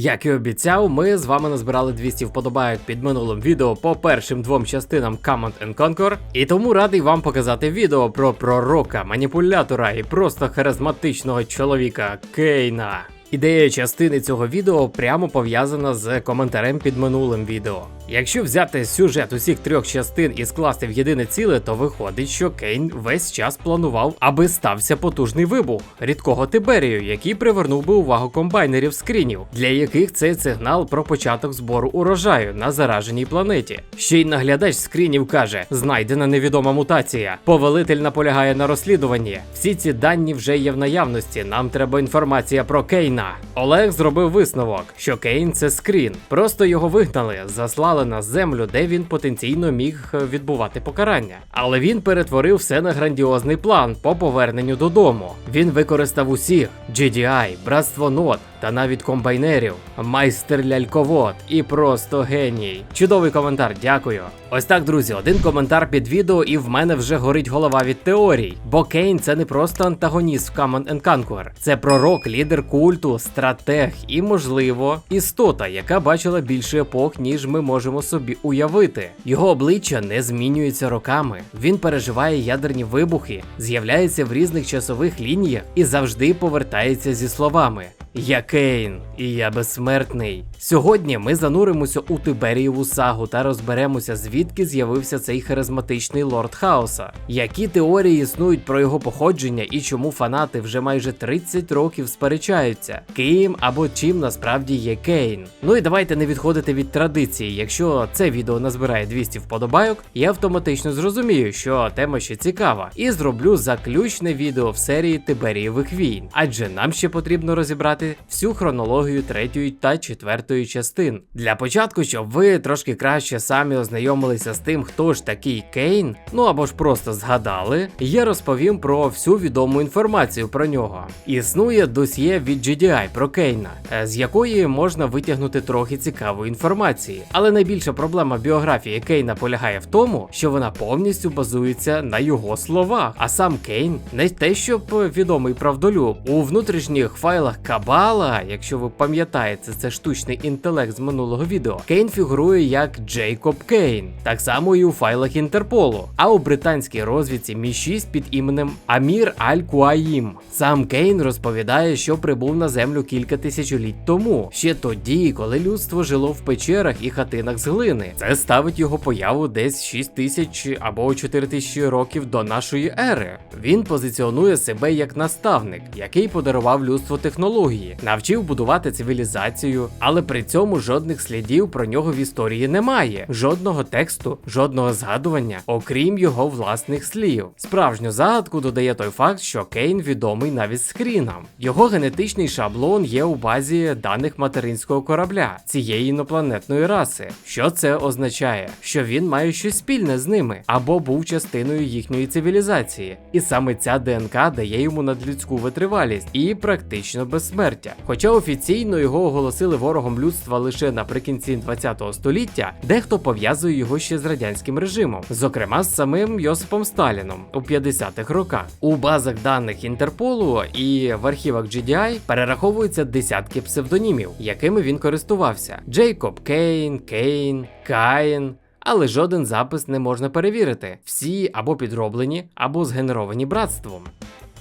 Як і обіцяв, ми з вами назбирали 200 вподобайок під минулим відео по першим двом частинам Command and Conquer, і тому радий вам показати відео про пророка, маніпулятора і просто харизматичного чоловіка Кейна. Ідея частини цього відео прямо пов'язана з коментарем під минулим відео. Якщо взяти сюжет усіх трьох частин і скласти в єдине ціле, то виходить, що Кейн весь час планував, аби стався потужний вибух рідкого Тиберію, який привернув би увагу комбайнерів скрінів, для яких цей сигнал про початок збору урожаю на зараженій планеті. Ще й наглядач скрінів каже: знайдена невідома мутація. Повелитель наполягає на розслідуванні. Всі ці дані вже є в наявності. Нам треба інформація про Кейна. Олег зробив висновок, що Кейн це скрін. Просто його вигнали, заслали на землю, де він потенційно міг е, відбувати покарання. Але він перетворив все на грандіозний план по поверненню додому. Він використав усіх: GDI, братство нот та навіть комбайнерів, майстер ляльковод і просто геній. Чудовий коментар, дякую. Ось так, друзі, один коментар під відео, і в мене вже горить голова від теорій. Бо Кейн це не просто антагоніст в Command and Conquer. Це пророк, лідер культу, стратег і, можливо, істота, яка бачила більше епох, ніж ми можемо собі уявити. Його обличчя не змінюється роками. Він переживає ядерні вибухи, з'являється в різних часових лініях і завжди повертається зі словами. Я Кейн, і я безсмертний. Сьогодні ми зануримося у Тиберієву сагу та розберемося, звідки з'явився цей харизматичний лорд хаоса, які теорії існують про його походження і чому фанати вже майже 30 років сперечаються, ким або чим насправді є Кейн. Ну і давайте не відходити від традиції. Якщо це відео назбирає 200 вподобайок, я автоматично зрозумію, що тема ще цікава, і зроблю заключне відео в серії Тиберієвих війн, адже нам ще потрібно розібрати всю хронологію третьої та четвертої частин. Для початку, щоб ви трошки краще самі ознайомилися з тим, хто ж такий Кейн, ну або ж просто згадали, я розповім про всю відому інформацію про нього. Існує досьє від GDI про Кейна, е, з якої можна витягнути трохи цікавої інформації. Але найбільша проблема біографії Кейна полягає в тому, що вона повністю базується на його словах. А сам Кейн не те, щоб відомий правдолюб у внутрішніх файлах Кабала, якщо ви пам'ятаєте, це штучний інтелект з минулого відео. Кейн фігурує як Джейкоб Кейн, так само і у файлах Інтерполу. А у британській розвідці Мі 6 під іменем Амір Аль Куаїм. Сам Кейн розповідає, що прибув на землю кілька тисячоліть тому, ще тоді, коли людство жило в печерах і хатинах з глини. Це ставить його появу десь 6 тисяч або 4 тисячі років до нашої ери. Він позиціонує себе як наставник, який подарував людству технології, навчив будувати цивілізацію, але при цьому жодних слідів про нього в історії немає, жодного тексту, жодного згадування, окрім його власних слів. Справжню загадку додає той факт, що Кейн відомий навіть скрінам. Його генетичний шаблон є у базі даних материнського корабля цієї інопланетної раси. Що це означає? Що він має щось спільне з ними або був частиною їхньої цивілізації, і саме ця ДНК дає йому надлюдську витривалість і практично безсмертя. Хоча офіційно його оголосили ворогом людства лише наприкінці 20-го століття, дехто пов'язує його ще з радянським режимом, зокрема з самим Йосипом Сталіном у 50-х роках. У базах даних Інтерполу і в архівах GDI перераховуються десятки псевдонімів, якими він користувався: Джейкоб Кейн, Кейн, Каїн. Але жоден запис не можна перевірити. Всі або підроблені, або згенеровані братством.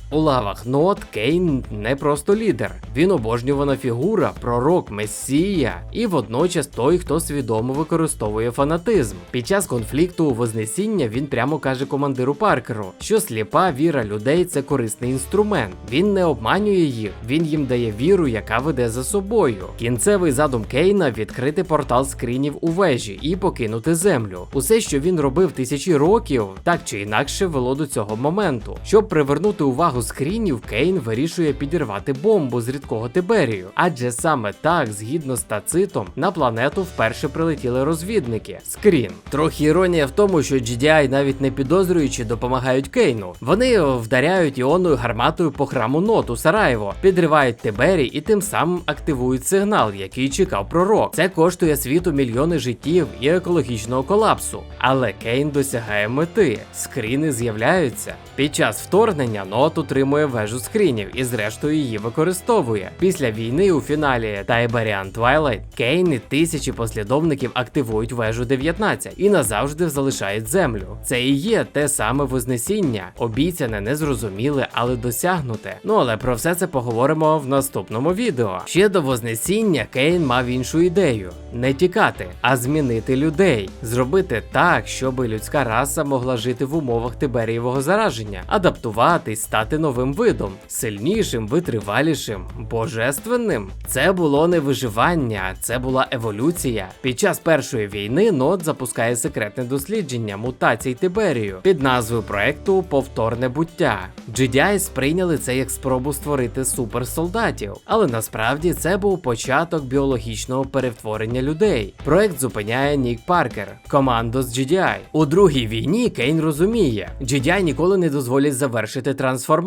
У лавах нот Кейн не просто лідер, він обожнювана фігура, пророк, месія і водночас той, хто свідомо використовує фанатизм. Під час конфлікту у Вознесіння він прямо каже командиру Паркеру, що сліпа віра людей це корисний інструмент. Він не обманює їх, він їм дає віру, яка веде за собою. Кінцевий задум Кейна відкрити портал скринів у вежі і покинути землю. Усе, що він робив тисячі років, так чи інакше вело до цього моменту. Щоб привернути увагу скрінів, Кейн вирішує підірвати бомбу з рідкого Тиберію. Адже саме так, згідно з Тацитом, на планету вперше прилетіли розвідники. Скрін. Трохи іронія в тому, що GDI навіть не підозрюючи допомагають Кейну. Вони вдаряють іонною гарматою по храму Ноту Сараєво, підривають Тиберій і тим самим активують сигнал, який чекав пророк. Це коштує світу мільйони життів і екологічного колапсу. Але Кейн досягає мети. Скріни з'являються. Під час вторгнення Ноту утримує вежу скринів і зрештою її використовує. Після війни у фіналі Tiberian Twilight Кейн і тисячі послідовників активують вежу 19 і назавжди залишають землю. Це і є те саме вознесіння, обіцяне, незрозуміле, але досягнуте. Ну але про все це поговоримо в наступному відео. Ще до вознесіння Кейн мав іншу ідею: не тікати, а змінити людей, зробити так, щоб людська раса могла жити в умовах Тиберієвого зараження, адаптуватись, стати новим видом, сильнішим, витривалішим, божественним. Це було не виживання, це була еволюція. Під час першої війни Нод запускає секретне дослідження мутацій Тиберію під назвою проекту Повторне буття. GDI сприйняли це як спробу створити суперсолдатів, але насправді це був початок біологічного перетворення людей. Проект зупиняє Нік Паркер, команду з GDI. У другій війні Кейн розуміє, GDI ніколи не дозволять завершити трансформацію,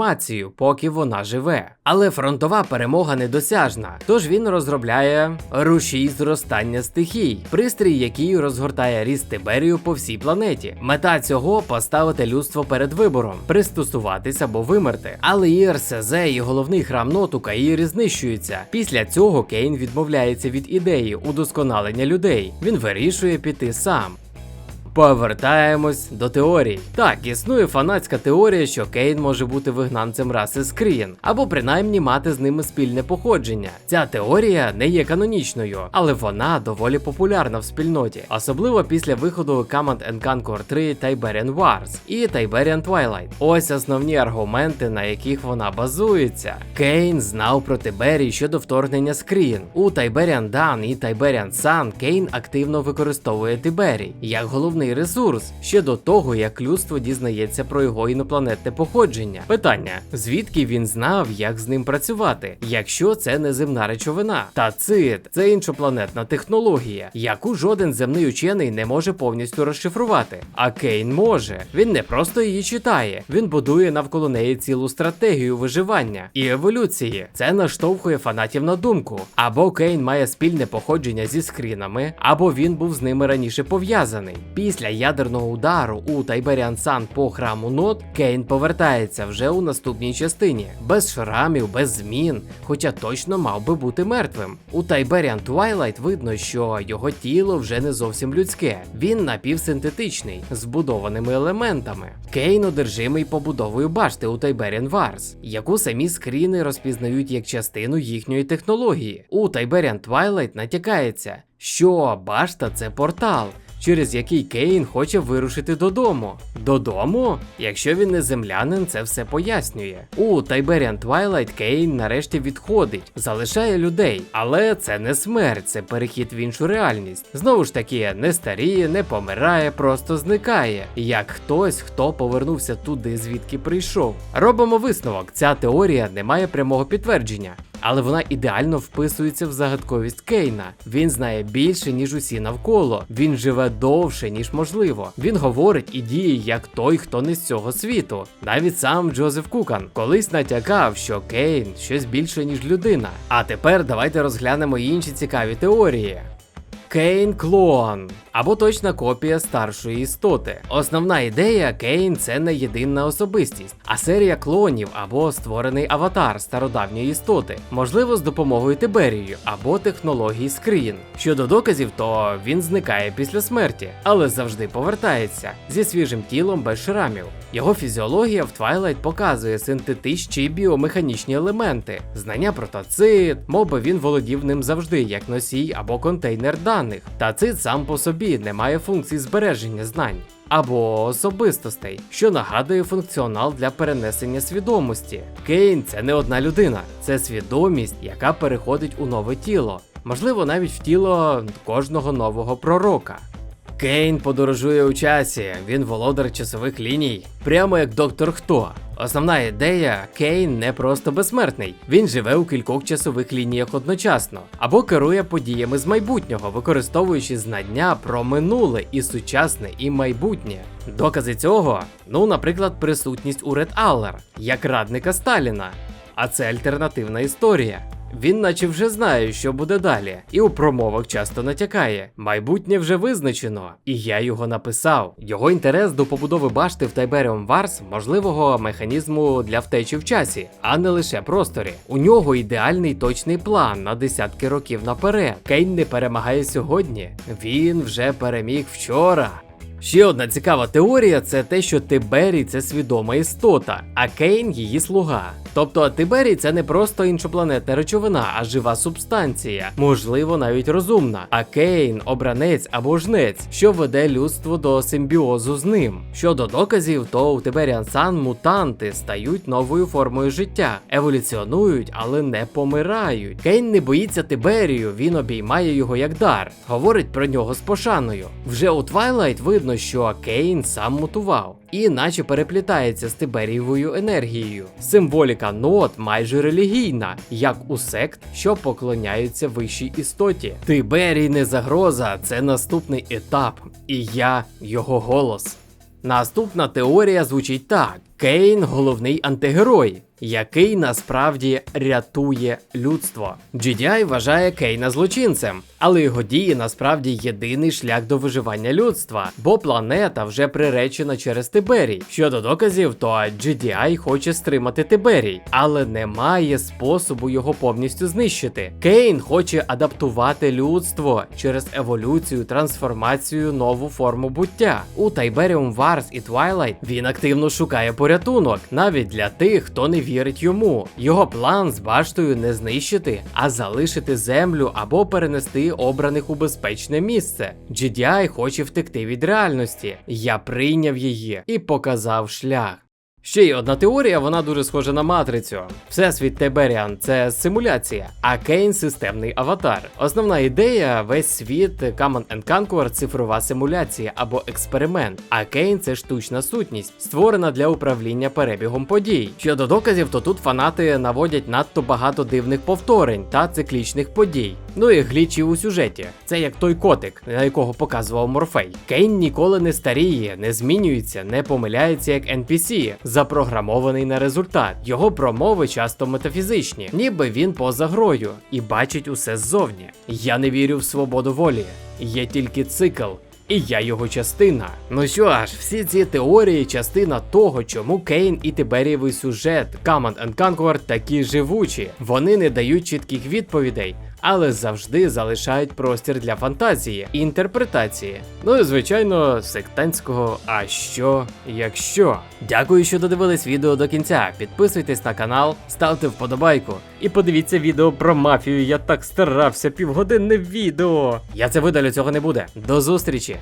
поки вона живе. Але фронтова перемога недосяжна. Тож він розробляє рушій зростання стихій, пристрій, який розгортає ріст Тиберію по всій планеті. Мета цього поставити людство перед вибором, пристосуватись або вимерти. Але і РСЗ, і головний храм ноту Каїрі знищуються. Після цього Кейн відмовляється від ідеї удосконалення людей. Він вирішує піти сам. Повертаємось до теорій. Так, існує фанатська теорія, що Кейн може бути вигнанцем раси Скрін, або принаймні мати з ними спільне походження. Ця теорія не є канонічною, але вона доволі популярна в спільноті, особливо після виходу Command and Conquer 3 Tiberian Wars і Tiberian Twilight. Ось основні аргументи, на яких вона базується. Кейн знав про Тиберій щодо вторгнення Скрін. У Tiberian Dawn і Tiberian Sun Кейн активно використовує Тиберій як головний ресурс ще до того, як людство дізнається про його інопланетне походження. Питання: звідки він знав, як з ним працювати, якщо це неземна речовина? Та цит це іншопланетна технологія, яку жоден земний учений не може повністю розшифрувати. А Кейн може. Він не просто її читає, він будує навколо неї цілу стратегію виживання і еволюції. Це наштовхує фанатів на думку. Або Кейн має спільне походження зі скрінами, або він був з ними раніше пов'язаний. Після ядерного удару у Тайберіан Сан по храму Нот Кейн повертається вже у наступній частині, без шрамів, без змін, хоча точно мав би бути мертвим. У Тайберіан Twilight видно, що його тіло вже не зовсім людське. Він напівсинтетичний, з вбудованими елементами. Кейн одержимий побудовою башти у Тайберіан Варс, яку самі скріни розпізнають як частину їхньої технології. У Тайберіан Twilight натякається, що башта це портал через який Кейн хоче вирушити додому. Додому? Якщо він не землянин, це все пояснює. У Tiberian Twilight Кейн нарешті відходить, залишає людей, але це не смерть, це перехід в іншу реальність. Знову ж таки, не старіє, не помирає, просто зникає, як хтось, хто повернувся туди, звідки прийшов. Робимо висновок: ця теорія не має прямого підтвердження. Але вона ідеально вписується в загадковість Кейна. Він знає більше, ніж усі навколо. Він живе довше, ніж можливо. Він говорить і діє як той, хто не з цього світу. Навіть сам Джозеф Кукан колись натякав, що Кейн щось більше, ніж людина. А тепер давайте розглянемо інші цікаві теорії. Кейн клон або точна копія старшої істоти. Основна ідея Кейн це не єдина особистість, а серія клонів або створений аватар стародавньої істоти, можливо, з допомогою Тиберію або технології скрін. Щодо доказів, то він зникає після смерті, але завжди повертається зі свіжим тілом без шрамів. Його фізіологія в Twilight показує синтетичні біомеханічні елементи, знання про тацит, мов би він володів ним завжди як носій або контейнер даних. Тацит сам по собі не має функцій збереження знань. Або особистостей, що нагадує функціонал для перенесення свідомості. Кейн це не одна людина, це свідомість, яка переходить у нове тіло, можливо, навіть в тіло кожного нового пророка. Кейн подорожує у часі, він володар часових ліній, прямо як доктор Хто. Основна ідея Кейн не просто безсмертний. Він живе у кількох часових лініях одночасно або керує подіями з майбутнього, використовуючи знання про минуле і сучасне і майбутнє. Докази цього, ну, наприклад, присутність у Ред Аллер як радника Сталіна. А це альтернативна історія. Він наче вже знає, що буде далі, і у промовах часто натякає. Майбутнє вже визначено, і я його написав. Його інтерес до побудови башти в Tiberium Wars можливого механізму для втечі в часі, а не лише просторі. У нього ідеальний точний план на десятки років наперед. Кейн не перемагає сьогодні. Він вже переміг вчора. Ще одна цікава теорія це те, що Тиберій це свідома істота, а Кейн її слуга. Тобто Тиберій це не просто іншопланетна речовина, а жива субстанція, можливо, навіть розумна. А Кейн обранець або жнець, що веде людство до симбіозу з ним. Щодо доказів, то у Тиберіан Сан мутанти стають новою формою життя, еволюціонують, але не помирають. Кейн не боїться Тиберію, він обіймає його як дар, говорить про нього з пошаною. Вже у Твайлайт видно, що Кейн сам мутував. І наче переплітається з Тиберієвою енергією. Символіка нот майже релігійна, як у сект, що поклоняються вищій істоті. Тиберій не загроза, це наступний етап, і я його голос. Наступна теорія звучить так: Кейн головний антигерой, який насправді рятує людство. GDI вважає Кейна злочинцем, але його дії насправді єдиний шлях до виживання людства, бо планета вже приречена через Тиберій. Щодо доказів, то GDI хоче стримати Тиберій, але немає способу його повністю знищити. Кейн хоче адаптувати людство через еволюцію, трансформацію, нову форму буття. У Tiberium Wars і Twilight він активно шукає порятунок, навіть для тих, хто не вірить йому. Його план з баштою не знищити, а залишити землю або перенести обраних у безпечне місце. GDI хоче втекти від реальності. Я прийняв її і показав шлях. Ще й одна теорія, вона дуже схожа на матрицю. Всесвіт Тиберіан це симуляція, а Кейн системний аватар. Основна ідея весь світ and Conquer – цифрова симуляція або експеримент. А Кейн це штучна сутність, створена для управління перебігом подій. Щодо доказів, то тут фанати наводять надто багато дивних повторень та циклічних подій. Ну і глічів у сюжеті. Це як той котик, на якого показував Морфей. Кейн ніколи не старіє, не змінюється, не помиляється як NPC, запрограмований на результат. Його промови часто метафізичні, ніби він поза грою і бачить усе ззовні. Я не вірю в свободу волі. Є тільки цикл. І я його частина. Ну що ж, всі ці теорії частина того, чому Кейн і Тиберієвий сюжет Command and Conquer такі живучі. Вони не дають чітких відповідей, але завжди залишають простір для фантазії інтерпретації. Ну і звичайно, сектантського а що, якщо. Дякую, що додивились відео до кінця. Підписуйтесь на канал, ставте вподобайку і подивіться відео про мафію. Я так старався, півгодинне відео. Я це видалю, цього не буде. До зустрічі!